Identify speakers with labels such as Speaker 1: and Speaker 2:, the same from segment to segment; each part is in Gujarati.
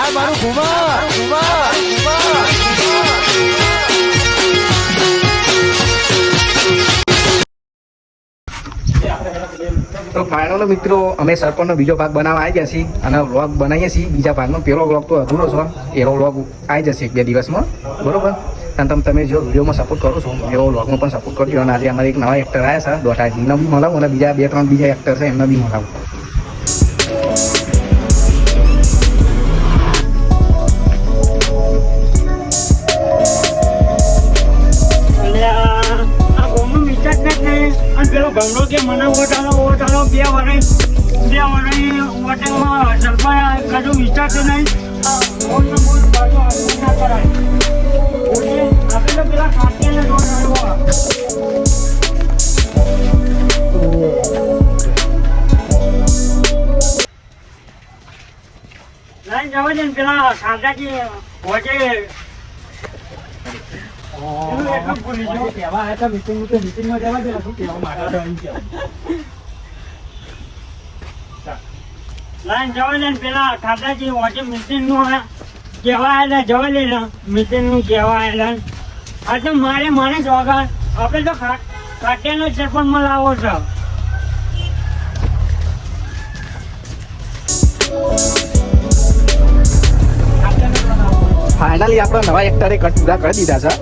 Speaker 1: આ મારું
Speaker 2: તો ફાઇનલ મિત્રો, અમે સરપંચનો બીજો ભાગ બનાવવા આવી ગયા અને વ્લોગ બનાવીએ છીએ. બીજા ભાગનો પહેલો વ્લોગ તો અધૂરો છે. એનો વ્લોગ આવી જશે એક બે દિવસમાં. બરોબર? અને તમે તમે જો વિડીયોમાં સપોર્ટ કરો છો, એવો વ્લોગમાં પણ સપોર્ટ કરજો. અને આજે અમારે એક નવા એક્ટર આવ્યા છે દોઢાજી એમને બી મળાવું અને બીજા બે, ત્રણ બીજા એક્ટર છે, એમને બી મળાવું.
Speaker 3: અને કે મને ઓટાનો ઓટાનો બે વર્ષ બે વર્ષ વોટિંગમાં સરપંચ કશું વિચારતું નહીં. આપણે પેલા કાંતિયાને વોટ આલવો લાઈન જવા દે પેલા કાંતાજી વોટે લાઈન જવા દે પેલા ખાતાજી વોચે મીટિંગનું કહેવા આવેલા જવા દે મીટિંગનું કહેવા આવેલા આ તો મારે મારે જ વગર આપણે તો કાટિયાનો સરપંચમાં લાવો છો.
Speaker 2: ફાઇનલી આપણા નવા એક્ટરે કટ પૂરા કરી દીધા છે.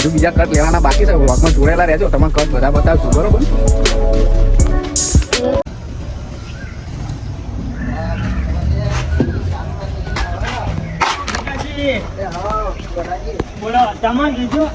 Speaker 2: હજુ બીજા કટ લેવાના બાકી છે. વ્લોગમાં જોડેલા રહેજો. તમે કટ બધા બતાવશું બરોબર?
Speaker 3: બોલો તમે કીધું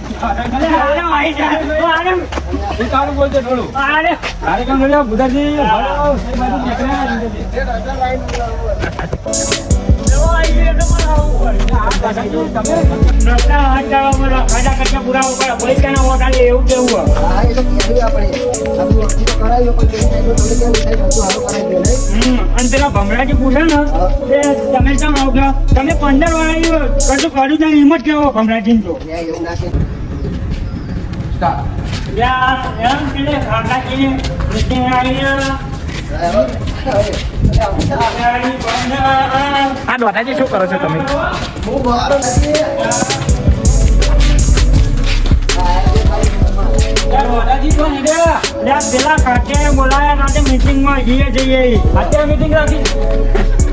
Speaker 3: તમે કેમ આવજો તમે પંદર વાળા કશું કર્યું નહીં? હિંમત કેવો ભમરાજી તો યાર, એમ. કાકાજી meeting આવી
Speaker 2: આ દોઢાજી શું કરો છો તમે?
Speaker 3: પેલા બોલાયા meeting માં જઈએ જઈએ. અત્યારે મીટિંગ રાખી. હા,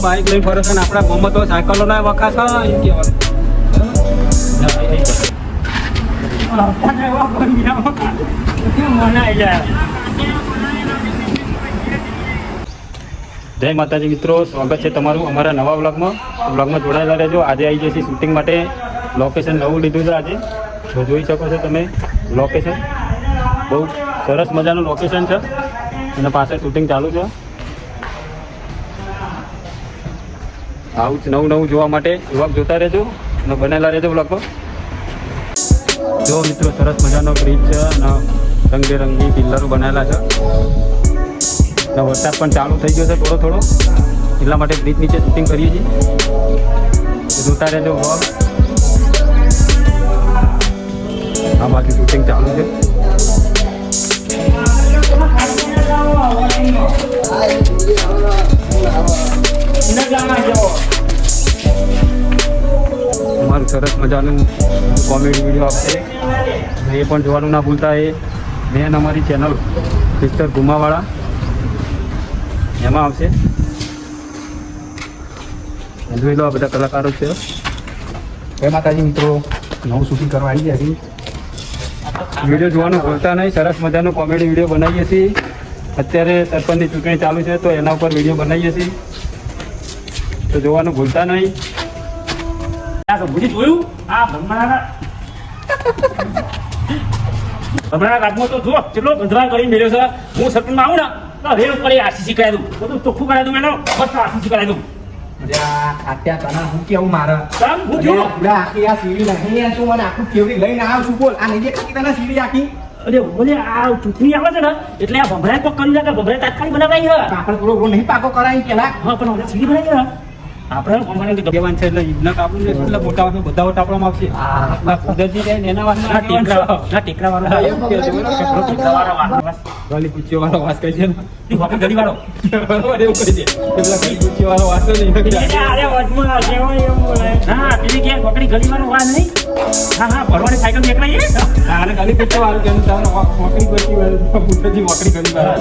Speaker 4: બાઈક લઈને ફરે છે ને આપણા ગામમાં તો સાયકલો ના વખા છે એમ
Speaker 3: આપણને એવા બંધ જાય
Speaker 4: જય માતાજી મિત્રો, સ્વાગત છે તમારું અમારા નવા વ્લોગમાં. વ્લોગમાં જોડાયેલા રહેજો. આજે આવી જશે શૂટિંગ માટે લોકેશન નવું લીધું છે આજે. તો જોઈ શકો છો તમે લોકેશન બહુ સરસ મજાનું લોકેશન છે. અને પાસે શૂટિંગ ચાલુ છે. આવું જ નવું નવું જોવા માટે વ્લોગ જોતા રહેજો અને બનેલા રહેજો વ્લોગમાં. જો મિત્રો, સરસ મજાનો બ્રિજ છે અને રંગબેરંગી પિલ્લરો બનાવેલા છે. અને વરસાદ પણ ચાલુ થઈ ગયો છે થોડો થોડો. એટલા માટે બ્રિજ નીચે શૂટિંગ કરીએ છીએ. જોતા રહેજો vlog. આ બાજુ શૂટિંગ ચાલુ છે. અમારું સરસ મજાનું કોમેડી વીડિયો આપશે એ પણ જોવાનું ના ભૂલતા એ. મેન અમારી ચેનલ મિસ્ટર ગુમાવાળા એમાં આવશે. જોઈ લો આ બધા કલાકારો છે.
Speaker 2: એમાં માતાજી મિત્રો નવું શૂટિંગ કરવા આવી ગયા છીએ.
Speaker 4: વીડિયો જોવાનું ભૂલતા નહીં સરસ મજાનો કોમેડી વીડિયો બનાવીએ છીએ. અત્યારે સરપંચની ચૂંટણી ચાલુ છે તો એના ઉપર વીડિયો બનાવીએ છીએ. તો જોવાનું ભૂલતા નહીં.
Speaker 3: આ તો જોયું. આ ભમરાના ભમરાના કાચમાં તો જો કેટલો ગંધરા કરી મેળ્યો છે. હું સરપંચમાં આવું ને. રેલ ઉપર આરસીસી કરાવી દઉં બધું ચોખ્ખું કરાવી દઉં એનો બસ આરસીસી કરાવી દઉં
Speaker 2: અત્યારે તને હું કેવું મારે?
Speaker 3: ચાલ હું જો
Speaker 2: આખી આ સીડી નહીં તું મને આખું કેવડી લઈને આવ બોલ. આ નહીં તને સીડી આખી?
Speaker 3: અરે બોલે આ ચૂંટણી આવે છે ને એટલે આ ભમરાએ તો કરી નાખે ભભરાય તાત્કાલિક
Speaker 2: બનાવાય નહીં પાકો કરાવી પેલા
Speaker 3: પણ સીડી બનાવી
Speaker 4: આપણે અમારે તો છે એટલે ઈદના કાપડું ને એટલે મોટા વાસણ બધા વટ આપવામાં આવશે. કુદરતી રહે એના વાસણ ના ટેકરા ના ટેકરા વાળો ટેકરા વાળો વાસ ગાલી પૂછ્યો વાળો વાસ કહે ને. ઈ વાપી ગળી વાળો? બરોબર એવું કહે છે કે પેલા પૂછ્યો વાળો વાસ ને એને
Speaker 3: અરે વચમાં કેવાય એમ બોલે
Speaker 4: હા પેલી કે પકડી ગળી વાળો વાસ નહીં. હા હા ભરવાની સાયકલ નીકળાય હા અને ગાલી પૂછ્યો વાળો. કે તમને મોકળી ગળી વાળો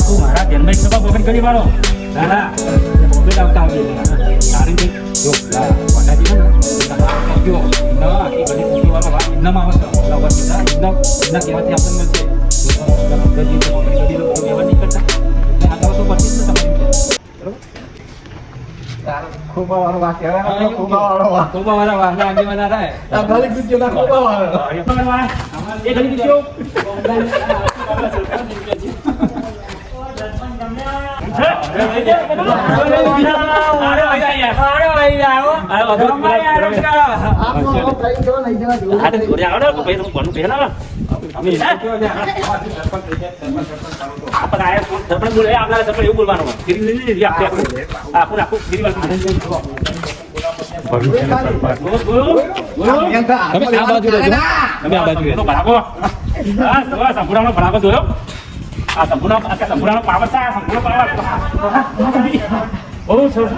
Speaker 4: તું મારા ધ્યાનમાં સભા પકડી વાળો. ના ના આવતા આવીએ કે જો લા વાડાજી છે ને જો ના એ ગળી પૂછ્યો વાળો. વાસ ઇન્નામાં આવે છે ઓલા ના ઇન્ના ઇન્ના કહેવાથી આપણને છે ગળી તો
Speaker 2: કૂચ્યોના ખોબા વાળો.
Speaker 4: એ ગળી પૂછ્યો તમે આ બાજુ રહેજો તમે આ જોયો આ સંપૂર્ણ આ સંપૂર્ણ પાવર છે આ સંપૂર્ણ પાવર. બહુ સરસ.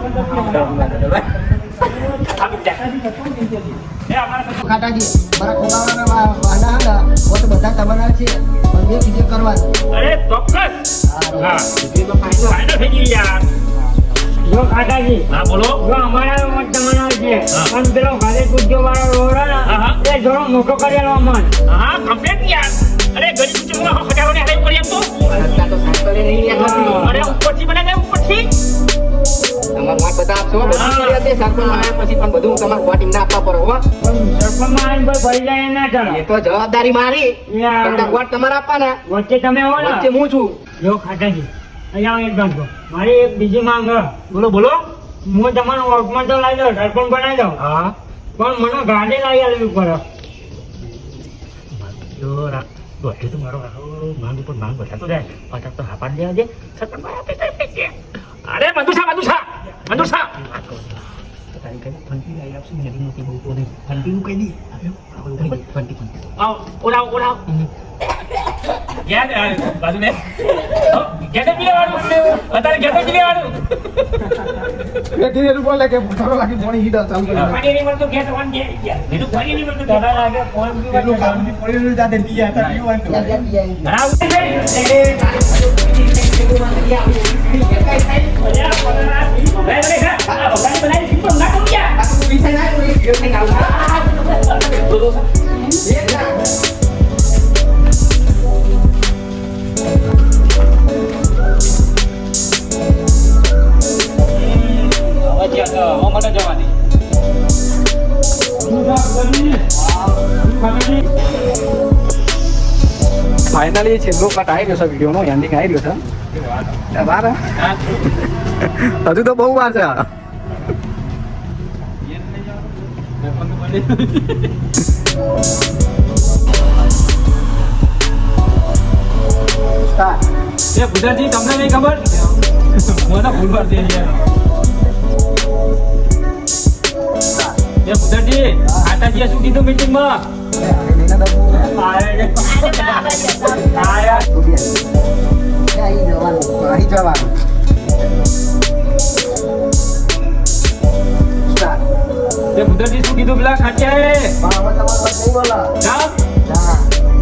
Speaker 1: મારા વાના હતા તો બધા તમારા છે પણ
Speaker 4: અરે ચોક્કસ. હા. ફાઇનલ થઈ ગઈ યાર.
Speaker 3: જો કાકાજી
Speaker 4: હા બોલો.
Speaker 3: જો અમારા તમારા છે
Speaker 4: હા.
Speaker 3: પણ પેલો ગાલે કૂદજો વાળો રોડા. એ જોડો મોટો કરેલો મન
Speaker 4: હા કમ્પ્લીટ યાર. અરે ગરીબ ચૂંટણીમાં હજારો ને હેલ્પ કરી એમ તો
Speaker 2: રસ્તા તો સાયકલે નહીં રહેતી.
Speaker 4: અરે ઉપરથી મને જાય ઉપરથી.
Speaker 2: તમારે વાત બધા આપશો પછી પણ બધું તમારે વોટિંગ એમને આપવા પડે હો.
Speaker 3: આવીને ભરી જાય ના
Speaker 2: એ તો જવાબદારી મારી વોટ તમારે આપવાના.
Speaker 3: વચ્ચે તમે હો ને.
Speaker 2: વચ્ચે હું છું.
Speaker 3: જો ખાટાજી અહીંયા એક મારી એક બીજી માંગ
Speaker 4: બોલો બોલો.
Speaker 3: હું તમારો વર્કમાં તો લાવી દઉં સરપંચ બનાવી દઉં.
Speaker 4: હા.
Speaker 3: પણ મને ગાડી લાવી આલવી પડે.
Speaker 4: જો દોઢે તો મારો આવો માંગ ઉપર માંગ બતાતો જાય પાછા તો હા પાડી દેવા દે સરપંચમાં આપી દે, આપી દે. અરે મંદુસા મંદુસા મંદુસા તારી કઈ ફંટી લાવી આપશું ને મોટી બહુ તો નહીં ફંટી નું કહી દી ફંટી આવ ઓરાવ ઓરાવ ગયા ને, આ બાજુ ને ગયા પી લેવાનું અત્યારે ગયા પી લેવાનું પાણી નહીં મળતું ગયા તો વાન ગયા ગયા બીજું પાણી નહીં મળતું
Speaker 3: તને લાગે ફોન પીવા
Speaker 4: ઘણા ઉઠે છે
Speaker 2: ફાઇનલી છેલ્લો કટ આવી ગયો છે વિડીયોનો. એન્ડિંગ આવી ગયો છે. હજુ તો બહુ વાર છે.
Speaker 4: એ ભૂદાજી તમને નહીં ખબર? મને ભૂલવાર દે આટાજીએ શું કીધું મીટિંગમાં ભૂદાજી શું કીધું પેલા
Speaker 1: તમારે
Speaker 4: જા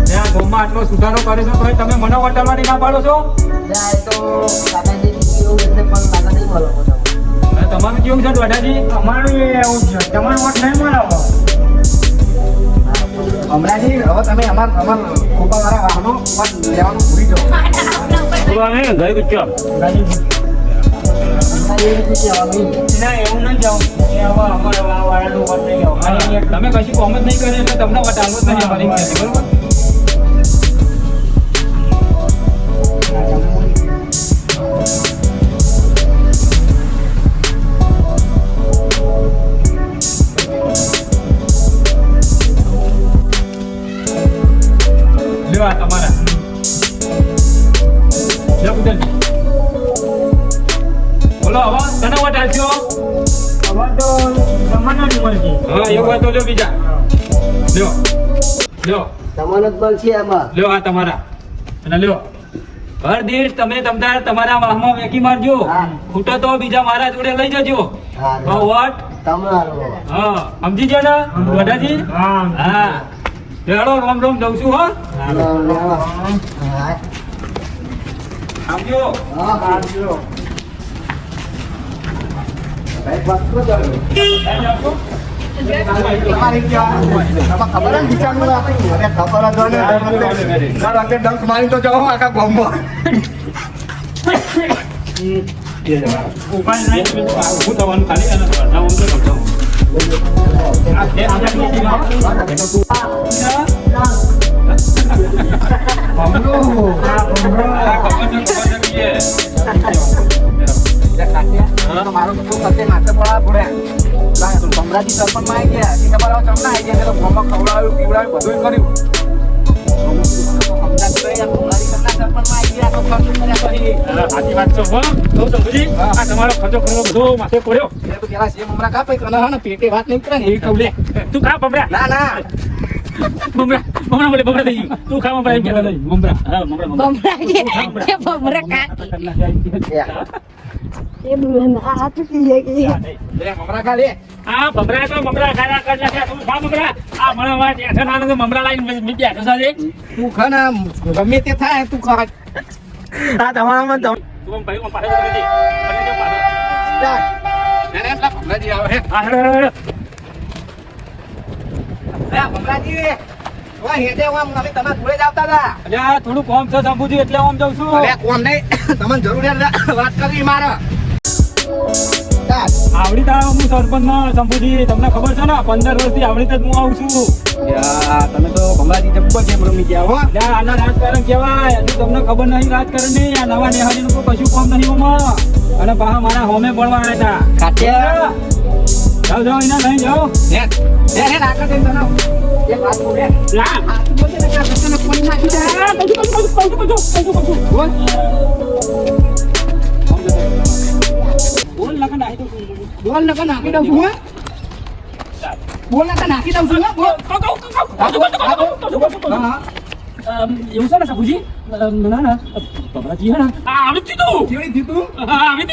Speaker 4: ત્યાં ગામમાં આટલો સુધારો કરે છે તો તમે મને વટાવવાની ના પાડો છો?
Speaker 1: તો
Speaker 4: તમારું કેવું છે વડાજી
Speaker 3: અમારું એવું છે. તમારો વોટ નહીં મળાવો
Speaker 2: હમણાંથી હવે તમે અમાર અમાર ખોબા વાળા વાહનો લેવાનું ભૂલી જાઓ.
Speaker 4: ગઈ ગુચ્ચો તમે કશું કોમેન્ટ નહીં કરે એટલે તમને વટાવવું જ નહીં બરોબર? લ્યો. લ્યો.
Speaker 1: તમારો જ બળ છે આમાં.
Speaker 4: લ્યો આ તમારા. અને લ્યો. ઘર દીઠ તમે તમતાર તમારા વાહમાં વેકી મારજો. ખૂટો તો બીજા મારા જોડે લઈ જજો.
Speaker 1: હા
Speaker 4: વોટ?
Speaker 1: તમારો
Speaker 4: હા. સમજી ગયા ને? વડાજી હા. હા. લેડો રોમ રોમ જઉં છું હો.
Speaker 1: હા
Speaker 4: આવજો.
Speaker 1: હા. આવજો. ભાઈ પક્કો ચાલો Ya. kabaran bicara lah lihat kabaran? Doanya kalau akhir dan
Speaker 4: kemarin tuh jauh agak gombor Pembro, pembro, Ya, kakaknya,
Speaker 2: kemarin tuh ngerti mata pola, boleh. ભમરાજી સરપંચમાં આવી ગયા સીતાબા ચમના આવી ગયા તો ગામમાં ખવડાવ્યું પીવડાવ્યું બધું કર્યું
Speaker 4: તમારો ખર્ચો કરવો બધો માથે પડ્યો
Speaker 2: પેલા જે મમરા કાપે પેલા પેટે વાત નહીં કરે ને એવી કહું
Speaker 4: તું કાપ મમરા
Speaker 2: ના ના
Speaker 4: બમરા બમરા બોલે બમરા થઈ ગયું. તું ખા બમરા એમ કહેતા નહીં બમરા. હા બમરા બમરા.
Speaker 5: બમરા કે બમરા કાકી. એ હાથ પી ગયા
Speaker 2: લે મમરા ખા લે.
Speaker 4: આ બમરા તો બમરા ખાયા કર નાખ્યા તું ખા બમરા. આ મને વાત ટેન્શન ના તો બમરા લાઈન મી બેઠો છે
Speaker 2: તું ખા ને ગમે તે થાય તું ખા.
Speaker 1: આ તમારામાં તમ
Speaker 4: તું ભાઈ પાછળ કરી દે દે પાછળ.
Speaker 2: ના, ના, પેલા ભમરાજી આવે. હે.
Speaker 4: હા હેડો, હેડો, હેડો.
Speaker 2: લે, ભમરાજી ઓય, હેડે ઓમ, અમે તમારા જોડે જ આવતા હતા
Speaker 4: અલ્યા થોડું કોમ છે શંભુજી એટલે આમ જાઉં છું.
Speaker 2: કોમ નહીં. તમને જરૂરિયાત વાત કરવી મારે.
Speaker 4: આવડી તારા હું સરપંચમાં શંભુજી તમને ખબર છે ને પંદર વર્ષથી આવડી જ હું આવું છું.
Speaker 2: તમે તો ભમરાજી જબ્બર કેમ રમી ગયા હો.
Speaker 4: આના રાજકારણ કેવાય હજુ તમને ખબર નહીં રાજકારણ નહીં આ નવા નેહાજી નું કશું કોમ નહીં ઓમાં. અને પાછા મારા હોમે ભણવા આવ્યા હતા.
Speaker 2: Đâu rồi, nó
Speaker 4: lên
Speaker 2: vô. Nè. Nè hết à, có tên tao đâu.
Speaker 4: Dạ. Dạ. Buồn là cái nào cái đầu
Speaker 2: xuống
Speaker 4: á? Buồn là cái nào
Speaker 2: cái đầu xuống á? Buồn Có câu, có câu, có câu, có câu,
Speaker 4: có câu, 용산에 서 보지? 나나
Speaker 2: 봐봐
Speaker 4: 지현아 아 미티도 지현이 뒤도 아 미티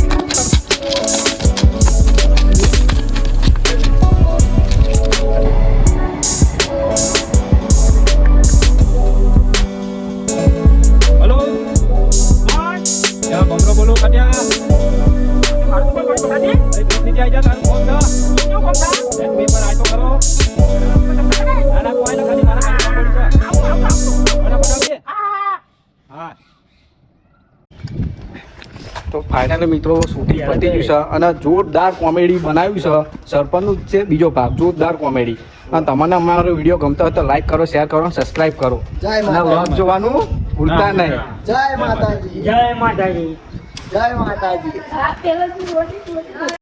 Speaker 4: તો
Speaker 2: ફાઇનલી મિત્રો શૂટિંગ પતી ગયું છે અને જોરદાર કોમેડી બનાવ્યું છે. સરપંચનું જ છે બીજો ભાગ જોરદાર કોમેડી. અને તમને અમારો વીડિયો ગમતો હોય તો લાઈક કરો શેર કરો સબસ્ક્રાઇબ સબસ્ક્રાઈબ કરો. અને વ્લોગ જોવાનું ભૂલતા નહીં.
Speaker 1: જય માતાજી.
Speaker 3: જય માતાજી.
Speaker 1: જય માતાજી.
Speaker 5: આ પેલા રોટી